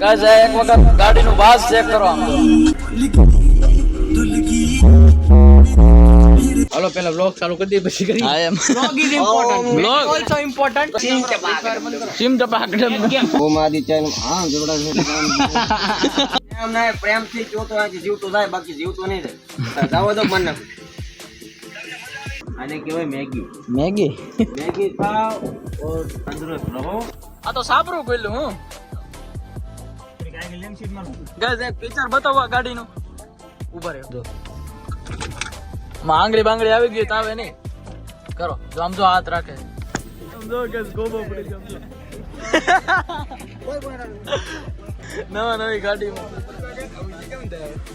Guys આ એક વખત ગાડીનું વાસ ચેક કરો આમ. હાલો પેલા વ્લોગ ચાલુ કરી દઈએ પછી કરી આઈ એમ. Vlog is important Vlog. Also important sim ટપાક પ્રેમ ના પ્રેમથી જોતો હોય કે જીવતો જાય બાકી જીવતો નહીં રહે. જાવો તો મન આને કહેવાય મેગી. મેગી? મેગી ખાઓ ઓર તંદુરસ્ત રહો. આ તો સાબરું કોઈલું હું. ગાઈસ, એક આંગળી બાંગળી આવી ગઈ તાવે નહીં. કરો, જો આમ જો હાથ રાખે. સમજો કે નવા નવી ગાડીમાં.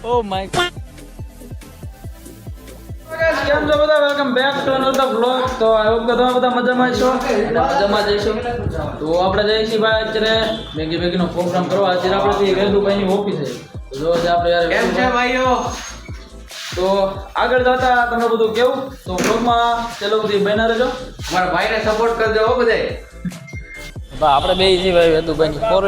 ઓ માય કેમ છો બધા? Welcome back to another blog તો આઈ હોપ કે તમે બધા મજામાં છો. મજામાં જઈશો. તો આપણે જઈએ છીએ ભાઈ અત્યારે મેગી મેગી નો પ્રોગ્રામ કરવા. અત્યારે આપણે થી વેદુભાઈ ની ઓફિસ છે જો આજે આપણે યાર કેમ છે ભાઈઓ? તો આગળ જતા તમને બધું કેવું? તો બ્લોગમાં ચલો બધી બન્યા રહેજો. મારા ભાઈને સપોર્ટ કરજો હો બધે બા આપણે બે છીએ ભાઈ વેદુભાઈ ની ફોર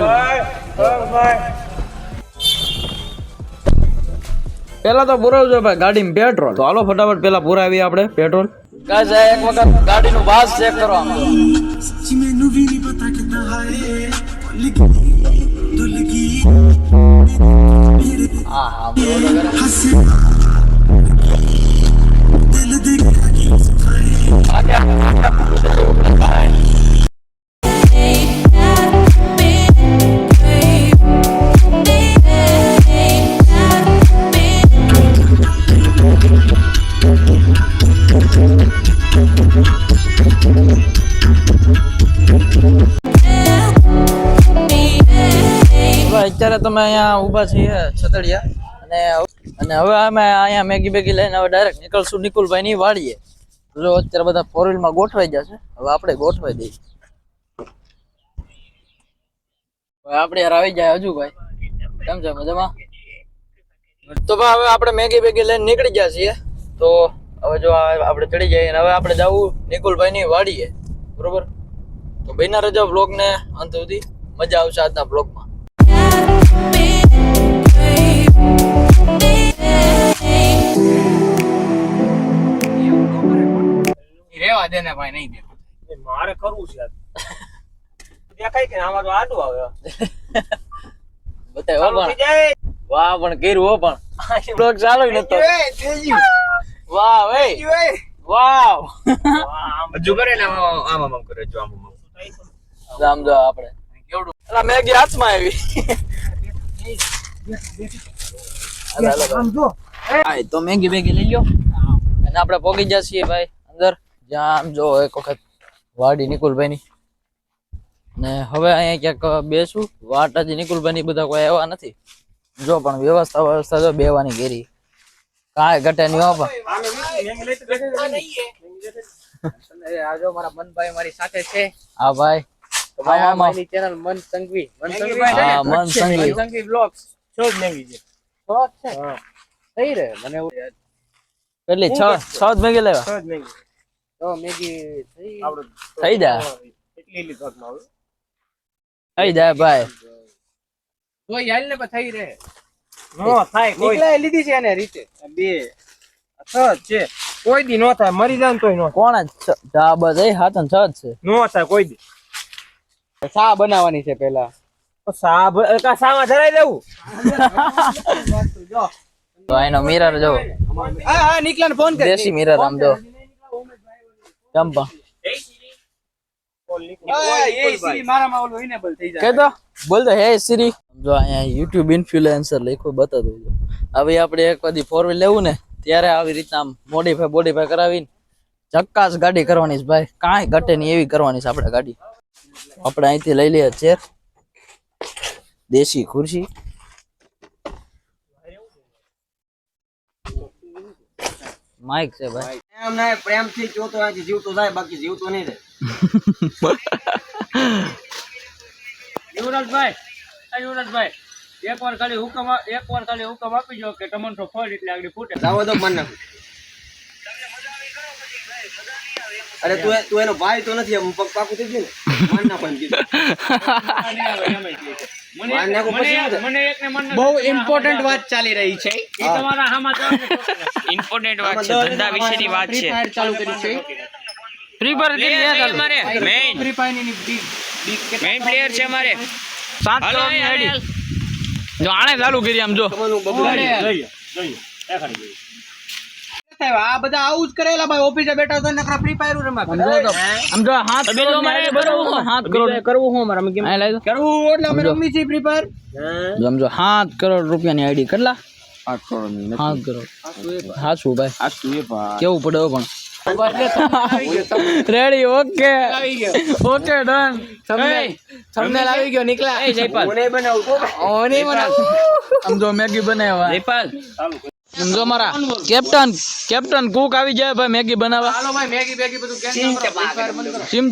પેલા તો પુરાવજો ભાઈ ગાડીમાં પેટ્રોલ તો હાલો ફટાફટ પેલા પુરાવીએ આપણે પેટ્રોલ ગાઈસ એક વખત ગાડીનું વાસ ચેક કરો આમ હા અમે અહીંયા ઊભા છીએ છતડિયા. અને અને હવે અમે અહીંયા મેગી બેગી લઈને હવે ડાયરેક્ટ નીકળશું નિકુલભાઈની વાડીએ. જો અત્યારે બધા ફોર વ્હીલમાં ગોઠવાઈ જશે હવે આપણે ગોઠવાઈ દઈએ. આપણે યાર આવી જાય હજુ ભાઈ. કેમ છે? મજામાં? તો ભાઈ હવે આપણે મેગી બેગી લઈને નીકળી ગયા છીએ. તો હવે જો આપણે ચડી જઈએ હવે આપણે જવું નિકુલભાઈની વાડીએ. બરોબર? તો ભાઈના રજા બ્લોગને અંત સુધી. મજા આવશે આજના બ્લોગમાં રેવા દે ને ભાઈ નહીં દે મારે કરવું છે દેખાય કે આમાં તો આડું આવે. બતાય ઓ પણ. વાહ પણ કર્યું હો પણ. બ્લોગ ચાલુ જ નતો. વાહ વે. વાવ. હજુ કરે ને આમ આમ આમ કરે જો આમ આમ આમ. જો આપણે. કેવડું અલા મેગી હાથમાં આવી. તો મેગી મેગી લઈ લ્યો. અને આપણે પોગી છીએ ભાઈ. આમ જો એક વખત વાડી નિકુલભાઈ ને હવે અહીંયા ક્યાંક બેસું વાટ હજી નિકુલભાઈ બધા કોઈ એવા નથી. જો પણ વ્યવસ્થા વ્યવસ્થા જો બેવાની ઘેરી. કાંઈ ઘટે નહીં હો મારા મનભાઈ મારી સાથે છે હા ભાઈ મારા ચેનલ મન સંઘવી મન હા, મન સંઘવી. સંઘવી બ્લોગ્સ છો જ મેગી છે. બ્લોગ છે? થઈ રહે. મને કેટલી? છ છ જ મેગી લેવા? છ જ મેગી તો મેગી થઈ આપણું થઈ જાય એટલી એટલી ભાગમાં આવે. થઈ જાય ભાઈ. કોઈ હાલ ને થઈ રહે. નો થાય કોઈ. નીકળાય લીધી છે એને રીતે. બે છ છે. કોઈ દી નો થાય. મરી જાય તોય નો કોણ જ છ- જા બસ એ હાથ ને છ છે. નો થાય કોઈ દી. સા બનાવવાની છે પેલા તો સા કા સામાં ધરાઈ દેવું? તો એનો મિરર જો. હા હા નીકળાને ફોન કર. દેશી મિરર આમ જો. ચંપા મારામાં ઓલું enable થઈ જાય. કે તો બોલ તો હે સિરી યુટ્યુબ ઇન્ફ્લુએન્સર લખ્યું બતાવી દઉં હવે આપણે એક બધી ફોર વ્હીલ લેવું ને ત્યારે આવી રીતના આમ મોડીફાઈ બોડીફાઈ કરાવીને ચક્કાસ ગાડી કરવાની છે ભાઈ. કાંઈ ઘટે નહીં એવી કરવાની છે આપણે ગાડી. આપણે અહીંથી લઈ લઈએ ચેર દેશી ખુરશી. માઇક છે ભાઈ. પ્રેમ ના પ્રેમથી જો તો આજે જીવતો જાય બાકી જીવતો નહીં રહે. યુવરાજભાઈ આ યુવરાજભાઈ એક વાર ખાલી હુકમ એક વાર ખાલી હુકમ આપી દો કે ટમેટો ફળ એટલે આગળ ફૂટે. જાવો તો મને. અરે તું એ- તું એનો ભાઈ તો નથી પગ પાકું થઈ ગયું ને. મન નાખો એમ બહુ ઇમ્પોર્ટન્ટ વાત ચાલી રહી છે. ઇમ્પોર્ટન્ટ વાત છે ધંધા વિશેની વાત છે. ચાલુ કરી છે. ફ્રી ફાયર કરી ચાલુ. મારે ફ્રી ફાયરની big big પ્લેયર છે અમારે. સાત હાલો કરોડની આઈડી જો આણે ચાલુ કરી આમ જો. તમારું બબલું જોઈએ જોઈએ. દેખાડી જોઈએ. આ બધા આવું જ કરેલા ભાઈ. ઓફિસે બેઠા તો નકરા ફ્રી ફાયર હાથ હાથ કરોડ કરવું હું અમારે કેમ? આ લઈ દો. કરવું એટલે અમે રમી છીએ ફ્રી ફાયર જો આમ કરોડ રૂપિયાની આઈડી કેટલા? સાત કરોડ હાચું ભાઈ? કેવું પડે પણ? રેડી ઓકે ઓકે ડન તમને. લાવી ગયો. નીકળા એ જયપાલ. મને બનાવું ઓને બનાવ. આમ મેગી બનાવવા જયપાલ. જો મારા કેપ્ટન કેપ્ટન કુક આવી જાય ભાઈ મેગી બનાવવા. હાલો ભાઈ મેગી બેગી બધું કેન્સલ કરો. સીમ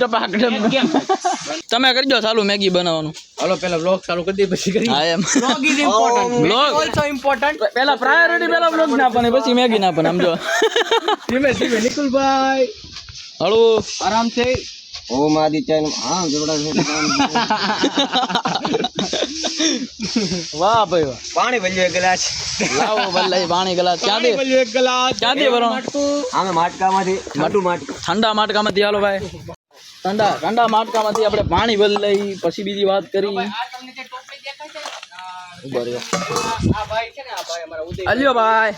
તમે કરજો ચાલુ મેગી બનાવવાનું. હાલો પેલા વ્લોગ ચાલુ કરી દે પછી કરી હા એમ. Vlog is important Vlog. Also important પેલા પ્રાયોરિટી પેલા બ્લોગ ના પણ પછી મેગી ના પણ સમજો ધીમે ધીમે નિકુલભાઈ. હળવું. આરામથી ઓમ આદિત્ય હા જોડા વાહ ભાઈ વાહ. પાણી ભલ્યો એક ગ્લાસ. લાવો ભલ્લાઈ પાણી ગ્લાસ. ક્યાંથી એક ગ્લાસ. ક્યાંથી ભરવાનું આમે માટકામાંથી માટું માટું. ઠંડા માટકામાંથી હાલો ભાઈ. ઠંડા ઠંડા માટકામાંથી આપણે પાણી ભરી લઈ પછી બીજી વાત કરી. ઊભા ભાઈ છે ને આ ભાઈ અમારા ઉદય અલ્યો ભાઈ.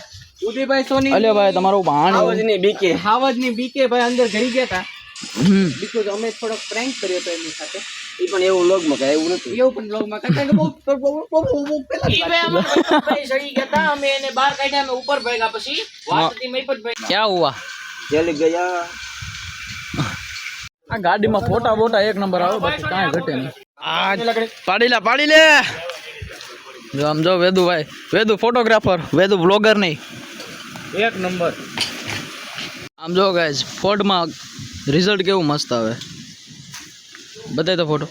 ઉદયભાઈ સોની. અલ્યો ભાઈ તમારું પાણી. આવજની બીકે. હાવજની બીકે ભાઈ અંદર ઘડી ગયા હતા. બીકોઝ અમે થોડોક પ્રેન્ક કર્યો હતો એમની સાથે. એ પણ એવું લોગમાં કાંઈ એવું નથી. એવું પણ બ્લોગમાં કરતા કે બહુ પહેલા સડી ગયા અમે એને બહાર કાઢ્યા અમે ઉપર ભાગ્યા પછી વાત હતી મહિપતભાઈ ક્યાં હુઆ? જેલ ગયા. આ ગાડીમાં ફોટા ફોટા એક નંબર આવે બાકી કાંઈ ઘટે નહીં. આ પાડી લે પાડી લે. જો આમ જો વેદુ ભાઈ વેદુ ફોટોગ્રાફર વેદુ બ્લોગર નહીં. એક નંબર. આમ જો ગાઈઝ ફોર્ડમાં રિઝલ્ટ કેવું મસ્ત આવે. બતાય તો ફોટો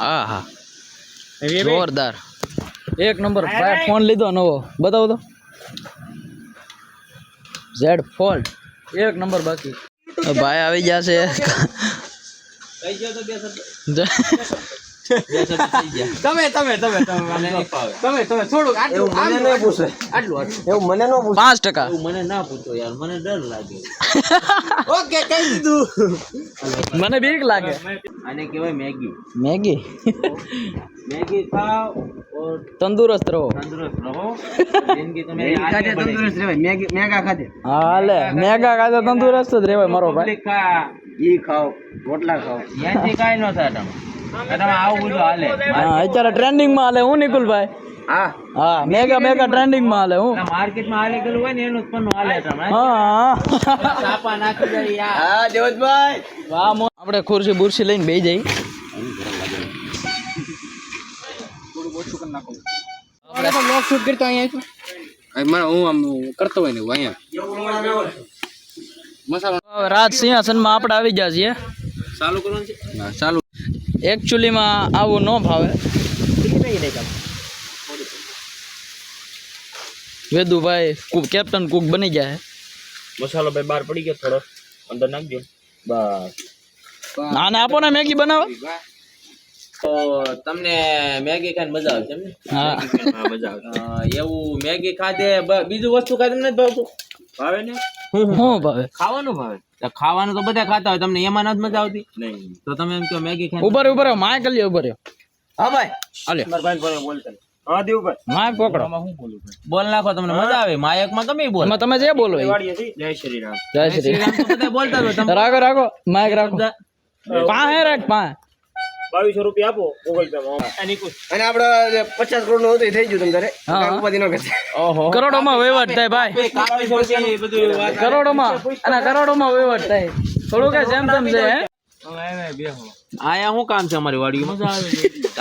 હા હા જોરદાર. એક નંબર ભાઈ ફોન લીધો નવો. બતાવો તો. ઝેડ ફોલ્ટ એક નંબર બાકી. ભાઈ આવી જશે. તમે તમે તમે તમે તમે તમે થોડુંક આટલું મને ન પૂછે. આટલું આટલું. એવું મને ન પૂછે. પાંચ ટકા. ઓકે કહી દીધું. મને બીક લાગે. આને કહેવાય મેગી. મેગી? મેગી ખાઓ તંદુરસ્ત રહો. તંદુરસ્ત રહો. જિંદગી તમે ખાતે તંદુરસ્ત રહેવાય. મેગી મેગા ખાતે હા હાલે મેગા ખાતે તંદુરસ્ત જ રહેવાય મારો ભાઈ. ઈ ખાઓ રોટલા ખાઓ. યાથી કાઈ ન થાય તમે હા અત્યારે ટ્રેન્ડિંગમાં હાલે હું નિકુલભાઈ હા હા મેગા મેગા ટ્રેન્ડિંગમાં હાલે હું માર્કેટમાં હાલે ગયેલું હોય ને એનું જ પણ હાલે તમે હા ચાપા નાખી દે યાર હા દેવતભાઈ વાહ મો- આપણે ખુરશી બુરશી લઈને બેસી જઈ આપણે તો બ્લોગ શૂટ કરતો અહીંયા છું મને હું આમ કરતો હોય ને હું અહીંયા હવે રાજ સિંહાસનમાં આપણે આવી ગયા છીએ ચાલુ કરવાનું છે હા ચાલુ એકચ્યુઅલીમાં આવું ન ભાવે. વેદુભાઈ કુક કેપ્ટન કુક બની ગયા મસાલો ભાઈ બહાર પડી ગયો થોડો. અંદર નાખજો. બસ. ના આને આપો ને મેગી બનાવો. તો તમને મેગી ખાઈને મજા આવશે એમ ને? હા. મજા આવે એવું મેગી ખાધે બીજું વસ્તુ ખાધે નથી ભાવતું? ભાવે ને? શું ભાવે. ખાવાનું ભાવે? ખાવાનું તો બધા ખાતા હોય તમને એમાં નથી મજા આવતી? નહીં. તો તમે એમ કે મેગી ખાઈ ઉભર ઉભર માય કરી લ્યો ઉભર હા ભાઈ. હાલે. બોલતા હા દેવભાઈ માય પકડો. બોલ નાખો તમને મજા આવે? માયકમાં તમે બોલ. એમાં તમે જે બોલો જય શ્રી રામ. જય શ્રી રામ બધા બોલતા તમે રાખો રાખો. માયક રાખો. પાંહે રાખ પાંહે. બાવીસો રૂપિયા આપો ગૂગલ પે માં. અને આપડે પચાસ કરોડનું થઈ ગયું તમારે ન કરોડોમાં વહીવટ થાય ભાઈ. કરોડો માં અને કરોડો માં કરોડોમાં કરોડોમાં વહીવટ થાય. થોડું કઈ જેમ તેમ છે હે? આયા શું કામ છે અમારી વાડીમાં? મજા આવે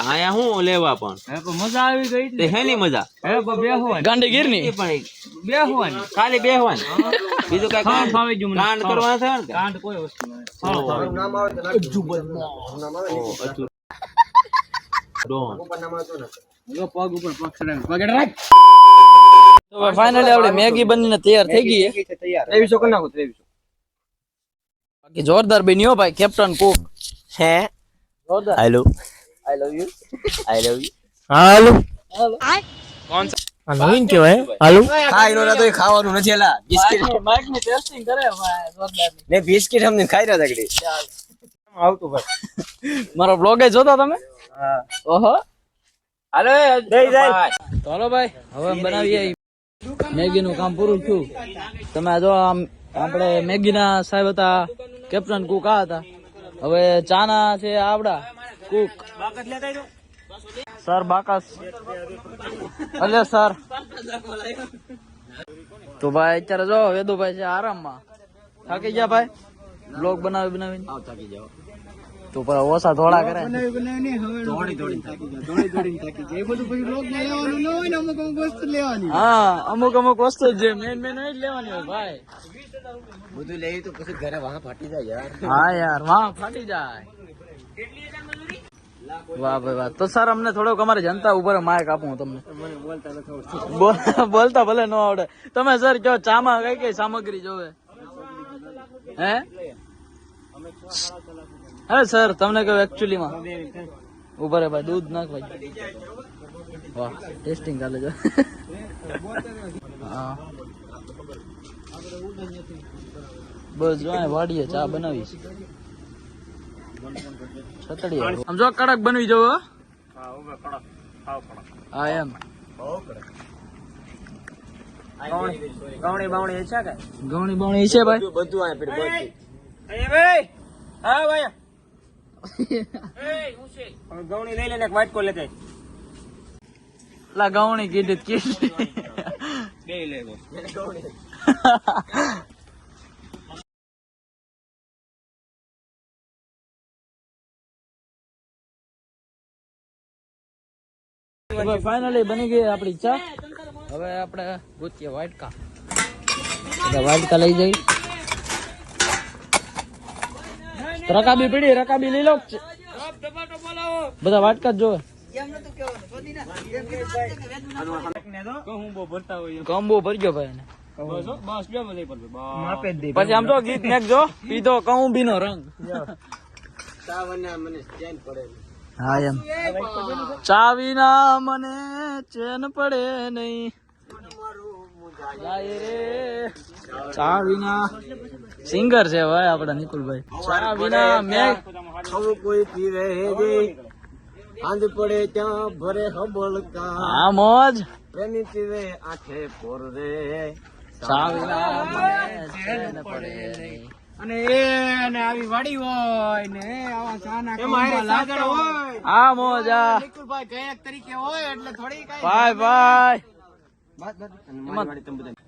આયા શું લેવા પણ? મજા આવી ગઈ તે હેની મજા? હવે બેહવાની. ગાંધીગીરની ની પણ બેહવાની. ખાલી બેહવાની. બીજું કઈ કાંડ ફાવી ગયું કાંડ કરવાના છે ને? કાંડ કોઈ વસ્તુ નહીં. ડોન તો ફાઇનલી આપણે મેગી બનીને તૈયાર થઈ ગઈ છે. ત્રેવીસો કરી નાખો ત્રેવીસો. બાકી જોરદાર બન્યો ભાઈ કેપ્ટન કુક. હે? જોરદાર. Hello I love you I love you હાલો. હાલો. આ નવીન કેવાય હાલો. ખાઈ નો તો ખાવાનું નથી એલા બિસ્કિટ. માઇકની ટેસ્ટિંગ કરે ભાઈ જોરદાર. ને બિસ્કિટ અમને ખાઈ રહ્યા તગડી. આવતું ભાઈ. મારો બ્લોગ જોતા તમે? હા. ઓહો. હાલો દઈ જાય તો ભાઈ હવે બનાવીએ મેગી નું કામ પૂરું થયું. તમે જો આમ આપણે મેગી ના સાહેબ હતા કેપ્ટન કુક આ હતા. હવે ચાના છે આવડા. કુક. સર બાકસ. અલે સર. તો ભાઈ અત્યારે જો વેદુભાઈ છે આરામમાં. થાકી ગયા ભાઈ? બ્લોગ બનાવી બનાવીને. થાકી જાઓ. તો પર ઓછા થોડા કરે. દોડી દોડી હા અમુક અમુક વસ્તુ જે મેન મેન જ લેવાની હોય ભાઈ. બધું લઈ તો પછી ઘરે વાહ ફાટી જાય યાર. હા યાર વાહ ફાટી જાય. વાહ ભાઈ વાહ. તો સર અમને થોડોક અમારે જનતા ઉપર માયક આપું હું તમને. બોલ- બોલતા ભલે ન આવડે. તમે સર કયો ચામાં કઈ કઈ સામગ્રી જોવે? હે? હે, સર, તમને કહ્યું એકચ્યુઅલી માં. ઊભા રે ભાઈ, દૂધ નાખ ભાઈ. વાહ ટેસ્ટિંગ ચાલે છે. બસ, જો વાડીએ ચા બનાવી સમજો આમ જો કડક બનવી જવો, હો. એમ. ગવણી બાવણી છે કે ગવણી બાવણી છે ભાઈ? બધું હા ભાઈ. ગવણી લઈ લેને વાટકો લેતે લા ગવણી કીધી કીધી. બે લેવો ફાઇનલી બની ગઈ આપણી ચા. હવે આપણે ગોતીએ વાટકા. વાટકા લઈ જઈ રકાબી પીડી રકાબી લઈ લો બધા વાટકા જ જોવે. કંબો ભરી ગયો ભાઈ એને. બસ બે બધે પર માપે જ દે પછી આમ તો ગીત નાખજો પીધો કહું બીનો રંગ. સાવના મને ચેન પડે હા એમ. ચા વિના મને ચેન પડે નહીં. જાય રે ચા વિના સિંગર છે ભાઈ આપડા નિકુલભાઈ. ચા વિના મેં ખવું કોઈ પીવે આંધ પડે ત્યાં ભરે હબળકા આ મોજ. પ્રેમી પીવે આંખે પોર રે. ચા વિના પડે. અને એ અને આવી વાડી હોય ને આવા ચાના કંબા લાગણ હોય. આ મોજ નિકુલભાઈ ગાયક તરીકે હોય એટલે થોડી કઈ ભાઈ ભાઈ મારી તમે બધા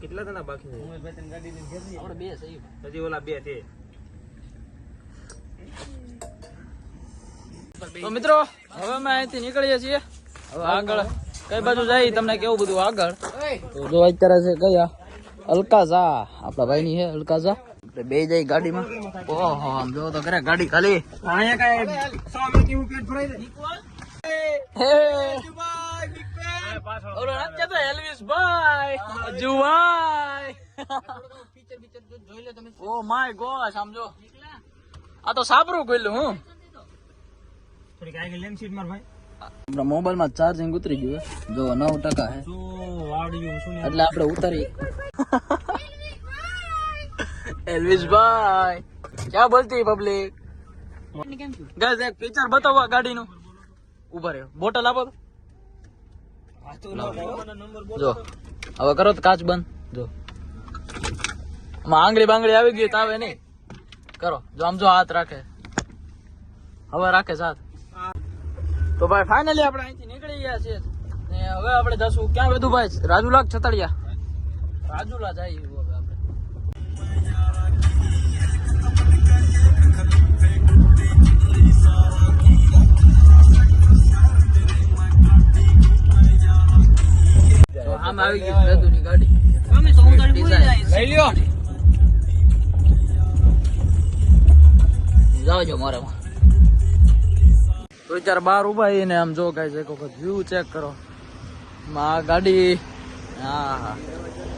કેટલા તના બાકી છે? આપણે બે સહી હજી ઓલા બે છે. તો મિત્રો હવે અમે અહીંથી નીકળીએ છીએ. હવે આગળ. કઈ બાજુ જાય તમને કેવું બધું આગળ. તો જો અત્યારે છે કયા? અલકાઝા. આપણા ભાઈ ની છે અલકાઝા. બે જાય ગાડીમાં. ઓહો આમ જો તો કરે ગાડી ખાલી. અહીંયા કઈ સો મિનિટ એવું પેટ ભરાઈ જાય. હે. ઓલો નાચે તો એલ્વિસ ભાઈ. જુવાઈ ઓ માય ગોડ સમજો આ તો સાબરું ગયેલું હું. થોડીક આગળ લેન સીટ માર ભાઈ. આપણા મોબાઈલમાં ચાર્જિંગ ઉતરી ગયું જો નવ ટકા હે. વાડ્યું શું એટલે આપણે ઉતારી એલ્વિસ ભાઈ ક્યાં બોલતી પબ્લિક ગાઈસ, એક પિક્ચર બતાવો આ ગાડીનું. ઊભા રહ્યો. બોટલ આપો જો, હવે કરો તો કાચ બંધ. જો. આમાં આંગળી બાંગળી આવી ગઈ તો આવે નહીં. કરો. જો, આમ જો હાથ રાખે. હવે રાખે સાથ. તો ભાઈ ફાઇનલી આપણે અહીંથી નીકળી ગયા છીએ. ને હવે આપણે જશું. ક્યાં બધું ભાઈ? રાજુલા કે છતડિયા. રાજુલા જાય આવી ગઈ વેદુની ગાડી. લઈ લ્યો. જાઓ મારામાં. તો ચાર બાર ઊભા ને આમ જો ગાઈસ એક વખત વ્યૂ ચેક કરો. આ ગાડી હા હા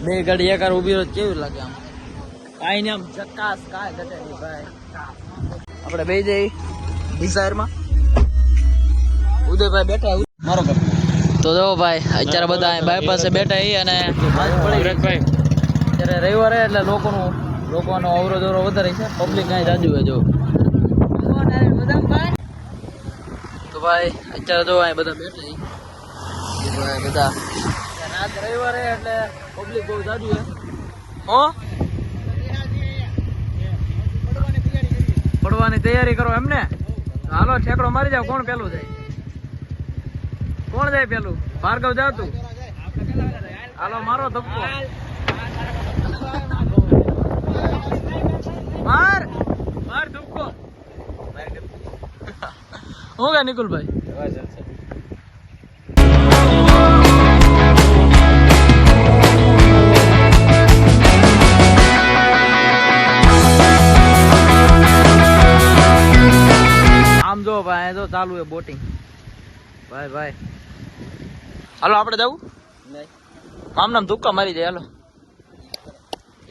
બે ગાડી એક ઊભી રહી કેવી લાગે આમ? કાઈ ને આમ ચકાસ કાય નહીં ભાઈ. આપણે બે જઈ ડિઝાયરમાં ઉદયભાઈ બેઠા મારો તો જો ભાઈ, અત્યારે બધા બાય પાસે બેઠા છીએ અને ભાઈ અત્યારે રવિવારે એટલે લોકોનું લોકોનો અવરો વધારે છે. પબ્લિક કાંઈ જાજુ હોય જો. તો ભાઈ, અત્યારે જો અહીં બધા બેઠા છીએ. ભાઈ બધા રાત રવિવારે એટલે પબ્લિક બહુ જાજુ છે હો? પડવાની તૈયારી કરો એમને. હાલો, ઠેકડો મારી જાવ કોણ પેલું જાય કોણ જાય પેલું? ભાર્ગવ જા તું. હાલો, મારો ધક્કો. માર માર ધક્કો. હું કે નિકુલભાઈ? આમ જો ભાઈ જો ચાલુ છે બોટિંગ. ભાઈ ભાઈ. હાલો આપણે જવું? આમ નામ ધુક્કા મારી દે હાલો.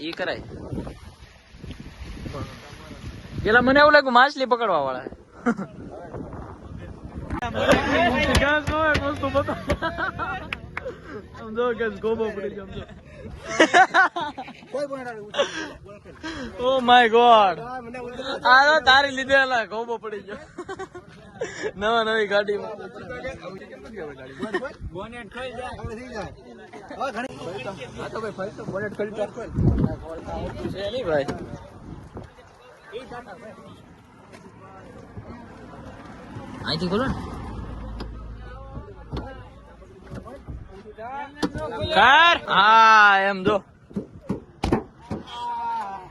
ઈ કરાય. પેલા મને એવું લાગ્યું માછલી પકડવા વાળા ઓ માય ગોડ. આ તારી લીધે અલા ગોબો પડી ગયો. નવા નવી ગાડીમાં. છે નહીં ભાઈ અહીંથી બોલો ને. કર હા એમ જો.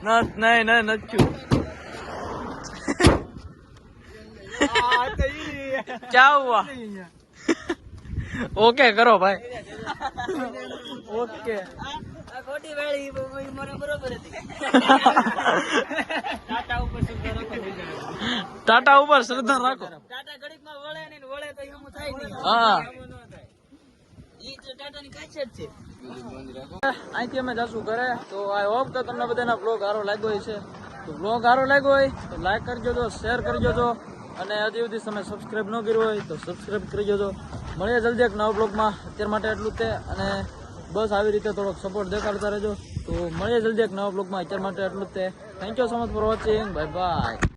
નસ નહીં નહીં નથ્યું ક્યાં હુઆ ઓકે કરો ભાઈ ઓકે ટાટા ઉપર શ્રદ્ધા રાખો હા અહીંથી અમે જશું ઘરે. તો આઈ હોપ કે તમને બધાના બ્લોગ સારો લાગ્યો છે તો બ્લોગ સારો લાગ્યો હોય તો લાઈક કરજો તો શેર કરજો તો અને હજી સુધી તમે સબસ્ક્રાઈબ ન કર્યું હોય તો સબસ્ક્રાઈબ કરી જજો મળીએ જલ્દી એક નવા બ્લોગમાં અત્યાર માટે એટલું જ તે અને બસ આવી રીતે થોડોક સપોર્ટ દેખાડતા રહેજો. તો મળીએ જલ્દી એક નવા બ્લોગમાં અત્યાર માટે એટલું જ તે. Thank you so much for watching bye bye